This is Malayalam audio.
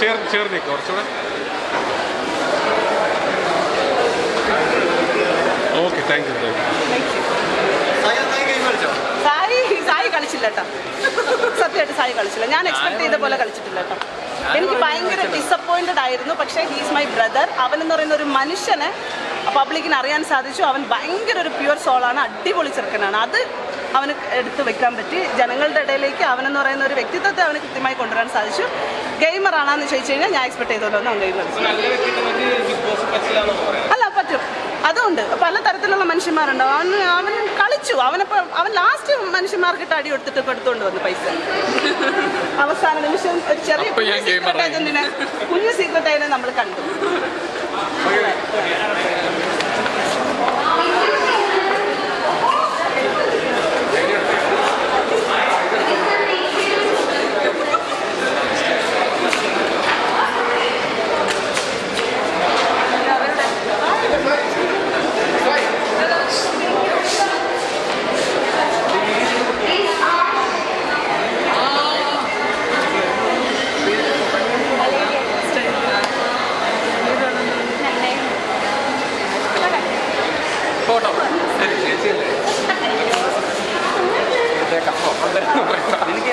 ചേർന്ന് ചേർന്ന് കുറച്ചുകൂടെ. Okay thank you Sai Sai കളിച്ചില്ല കേട്ടോ സത്യമായിട്ട് സായി കളിച്ചില്ല. ഞാൻ എക്സ്പെക്ട് ചെയ്ത പോലെ കളിച്ചിട്ടില്ല കേട്ടോ എനിക്ക് ഭയങ്കര ഡിസപ്പോയിന്റഡ് ആയിരുന്നു. പക്ഷേ ഹീസ് മൈ ബ്രദർ അവൻ എന്ന് പറയുന്ന ഒരു മനുഷ്യനെ പബ്ലിക്കിന് അറിയാൻ സാധിച്ചു. അവൻ ഭയങ്കര ഒരു പ്യുവർ സോളാണ് അടിപൊളി ചെറുക്കനാണ്. അത് അവന് എടുത്തു വെക്കാൻ പറ്റി. ജനങ്ങളുടെ ഇടയിലേക്ക് അവനെന്ന് പറയുന്ന ഒരു വ്യക്തിത്വത്തെ അവന് കൃത്യമായി കൊണ്ടുവരാൻ സാധിച്ചു. ഗെയിമർ ആണെന്ന് ചോദിച്ചു കഴിഞ്ഞാൽ ഞാൻ എക്സ്പെക്ട് ചെയ്തോലോ അവൻ ഗെയിമർ അല്ല പറ്റും. അതുകൊണ്ട് പല തരത്തിലുള്ള മനുഷ്യന്മാരുണ്ട്. അവൻ അവൻ കളിച്ചു. അവനപ്പം അവൻ ലാസ്റ്റ് മനുഷ്യന്മാർക്കിട്ട് അടി കൊടുത്തിട്ട് ഇപ്പൊ എടുത്തുകൊണ്ട് വന്നു പൈസ. അവസാന നിമിഷം ഒരു ചെറിയ അപ്പൊ ഞാൻ കുഞ്ഞു സീക്രട്ട് ആയതിനെ നമ്മൾ കണ്ടു. എനിക്ക്